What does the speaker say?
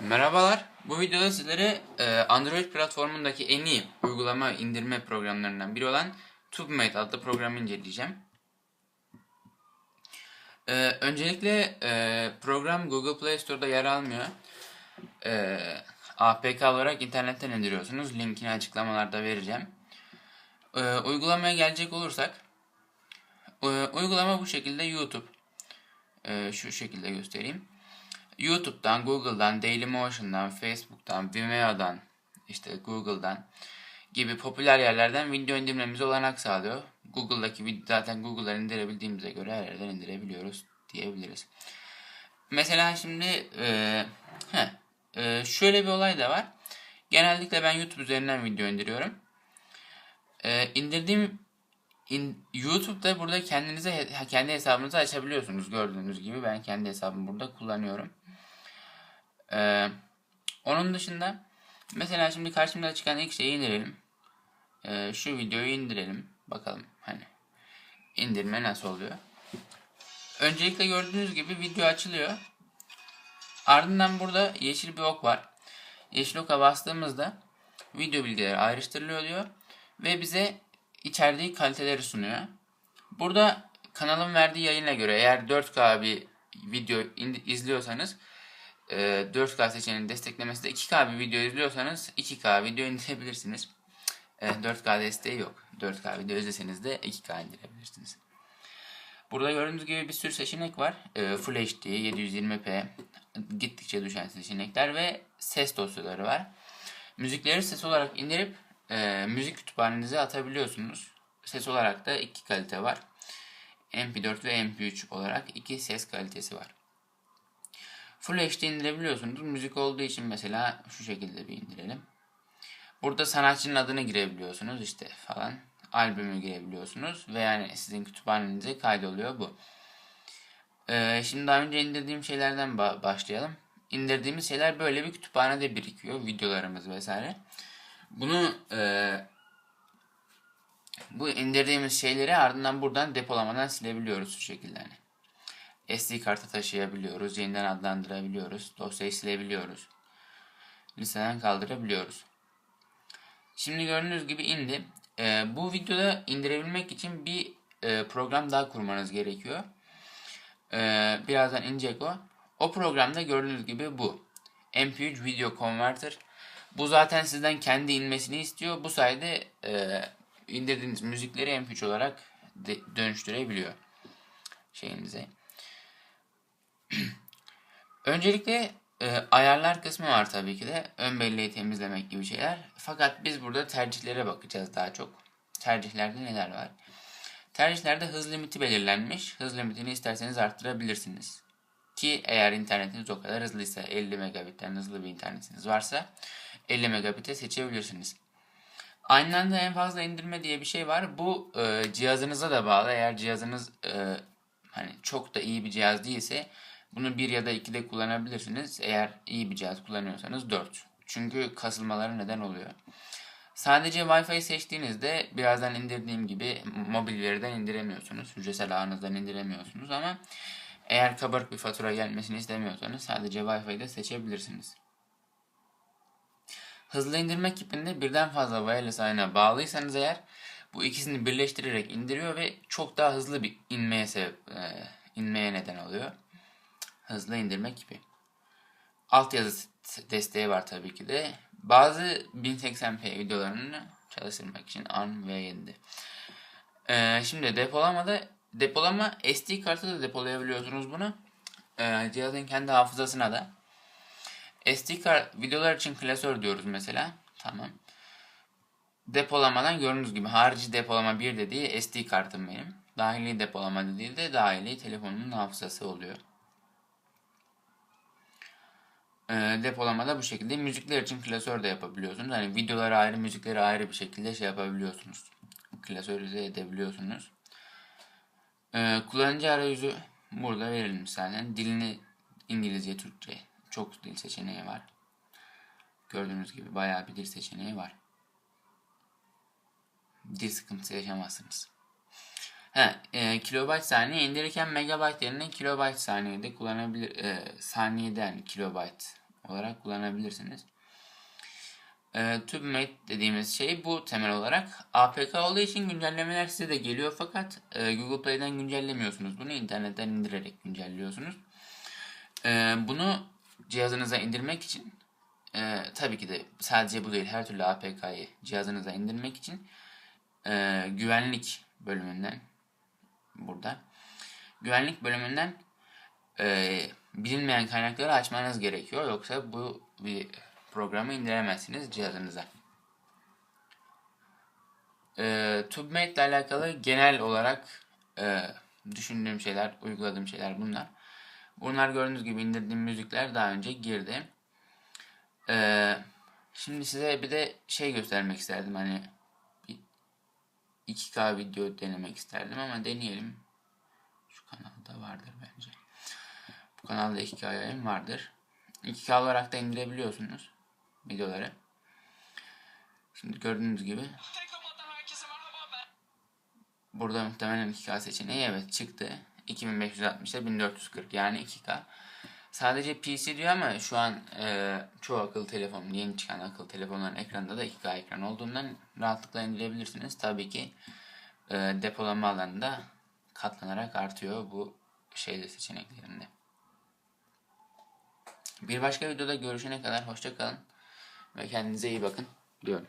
Merhabalar. Bu videoda sizlere e, Android platformundaki en iyi uygulama indirme programlarından biri olan TubeMate adlı programı inceleyeceğim. E, öncelikle e, program Google Play Store'da yer almıyor. APK olarak internetten indiriyorsunuz. Linkini açıklamalarda vereceğim. Uygulamaya gelecek olursak uygulama bu şekilde YouTube. Şu şekilde göstereyim. YouTube'dan, Google'dan, Dailymotion'dan, Facebook'tan, Vimeo'dan, işte Google'dan gibi popüler yerlerden video indirmemize olanak sağlıyor. Google'daki zaten Google'dan indirebildiğimize göre her yerden indirebiliyoruz diyebiliriz. Mesela şimdi e, heh, e, şöyle bir olay da var. Genellikle ben YouTube üzerinden video indiriyorum. E, indirdiğim in, YouTube'da burada kendinize kendi hesabınızı açabiliyorsunuz gördüğünüz gibi ben kendi hesabımı burada kullanıyorum. Ee, onun dışında mesela şimdi karşımıza çıkan ilk şeyi indirelim. Ee, şu videoyu indirelim. Bakalım hani indirme nasıl oluyor. Öncelikle gördüğünüz gibi video açılıyor. Ardından burada yeşil bir ok var. Yeşil oka bastığımızda video bilgileri ayrıştırılıyor diyor. Ve bize içerdiği kaliteleri sunuyor. Burada kanalın verdiği yayına göre eğer 4K bir video izliyorsanız 4K seçeneğinin desteklemesi de 2K bir video izliyorsanız 2K video indirebilirsiniz. 4K desteği yok. 4K video izleseniz de 2K indirebilirsiniz. Burada gördüğünüz gibi bir sürü seçenek var. Full HD, 720p, gittikçe düşen seçenekler ve ses dosyaları var. Müzikleri ses olarak indirip e, müzik kütüphanenize atabiliyorsunuz. Ses olarak da iki kalite var. MP4 ve MP3 olarak iki ses kalitesi var. Full HD indirebiliyorsunuz. Müzik olduğu için mesela şu şekilde bir indirelim. Burada sanatçının adını girebiliyorsunuz işte falan. Albümü girebiliyorsunuz ve yani sizin kütüphanenize kaydoluyor bu. Ee, şimdi daha önce indirdiğim şeylerden ba- başlayalım. İndirdiğimiz şeyler böyle bir kütüphanede birikiyor. Videolarımız vesaire. Bunu e, bu indirdiğimiz şeyleri ardından buradan depolamadan silebiliyoruz şu şekilde. Hani. SD kartı taşıyabiliyoruz, yeniden adlandırabiliyoruz, dosyayı silebiliyoruz. Listeden kaldırabiliyoruz. Şimdi gördüğünüz gibi indi. E, bu videoda indirebilmek için bir e, program daha kurmanız gerekiyor. E, birazdan inecek o. O programda gördüğünüz gibi bu. MP3 Video Converter. Bu zaten sizden kendi inmesini istiyor. Bu sayede e, indirdiğiniz müzikleri MP3 olarak dönüştürebiliyor şeyinize. Öncelikle e, ayarlar kısmı var tabii ki de. Ön belleği temizlemek gibi şeyler. Fakat biz burada tercihlere bakacağız daha çok. Tercihlerde neler var? Tercihlerde hız limiti belirlenmiş. Hız limitini isterseniz arttırabilirsiniz. Ki eğer internetiniz o kadar hızlıysa 50 megabitten hızlı bir internetiniz varsa 50 megabit'e seçebilirsiniz. Aynı anda en fazla indirme diye bir şey var. Bu e, cihazınıza da bağlı. Eğer cihazınız e, hani çok da iyi bir cihaz değilse bunu bir ya da iki de kullanabilirsiniz. Eğer iyi bir cihaz kullanıyorsanız 4. Çünkü kasılmaları neden oluyor. Sadece Wi-Fi seçtiğinizde birazdan indirdiğim gibi mobil veriden indiremiyorsunuz. Hücresel ağınızdan indiremiyorsunuz ama eğer kabarık bir fatura gelmesini istemiyorsanız sadece Wi-Fi'de seçebilirsiniz. Hızlı indirme kipinde birden fazla wireless ağına bağlıysanız eğer bu ikisini birleştirerek indiriyor ve çok daha hızlı bir inmeye sebep e, inmeye neden oluyor. Hızlı indirme kipi. Altyazı desteği var tabii ki de. Bazı 1080p videolarını çalıştırmak için ARM V7'de. Ee, şimdi depolamada depolama SD kartı da depolayabiliyorsunuz bunu. Ee, cihazın kendi hafızasına da. SD kart videolar için klasör diyoruz mesela. Tamam. Depolamadan gördüğünüz gibi harici depolama 1 dediği SD kartım benim. Dahili depolama dediği de dahili telefonumun hafızası oluyor. Ee, depolamada bu şekilde. Müzikler için klasör de yapabiliyorsunuz. Hani videoları ayrı, müzikleri ayrı bir şekilde şey yapabiliyorsunuz. Klasörize edebiliyorsunuz. Ee, kullanıcı arayüzü burada verilmiş zaten. Dilini İngilizce, Türkçe çok dil seçeneği var. Gördüğünüz gibi bayağı bir dil seçeneği var. Dil sıkıntısı yaşamazsınız. He, e, kilobayt saniye indirirken megabayt yerine kilobayt saniyede kullanabilir. E, saniyeden kilobayt olarak kullanabilirsiniz. E, TubeMate dediğimiz şey bu temel olarak. APK olduğu için güncellemeler size de geliyor fakat e, Google Play'den güncellemiyorsunuz. Bunu internetten indirerek güncelliyorsunuz. E, bunu cihazınıza indirmek için e, tabii ki de sadece bu değil her türlü APK'yı cihazınıza indirmek için e, güvenlik bölümünden burada güvenlik bölümünden e, bilinmeyen kaynakları açmanız gerekiyor. Yoksa bu bir programı indiremezsiniz cihazınıza. E, TubeMate ile alakalı genel olarak e, düşündüğüm şeyler, uyguladığım şeyler bunlar. Bunlar gördüğünüz gibi indirdiğim müzikler daha önce girdi. E, şimdi size bir de şey göstermek isterdim hani bir 2K video denemek isterdim ama deneyelim. Şu kanalda vardır bence. Kanalda 2K yayın vardır. 2K olarak da indirebiliyorsunuz videoları. Şimdi gördüğünüz gibi burada muhtemelen 2K seçeneği evet çıktı. 2560 ile 1440 yani 2K. Sadece PC diyor ama şu an e, çoğu akıllı telefon, yeni çıkan akıllı telefonların ekranında da 2K ekran olduğundan rahatlıkla indirebilirsiniz. Tabii ki e, depolama alanı da katlanarak artıyor bu şeyde seçeneklerinde. Bir başka videoda görüşene kadar hoşça kalın ve kendinize iyi bakın diyorum.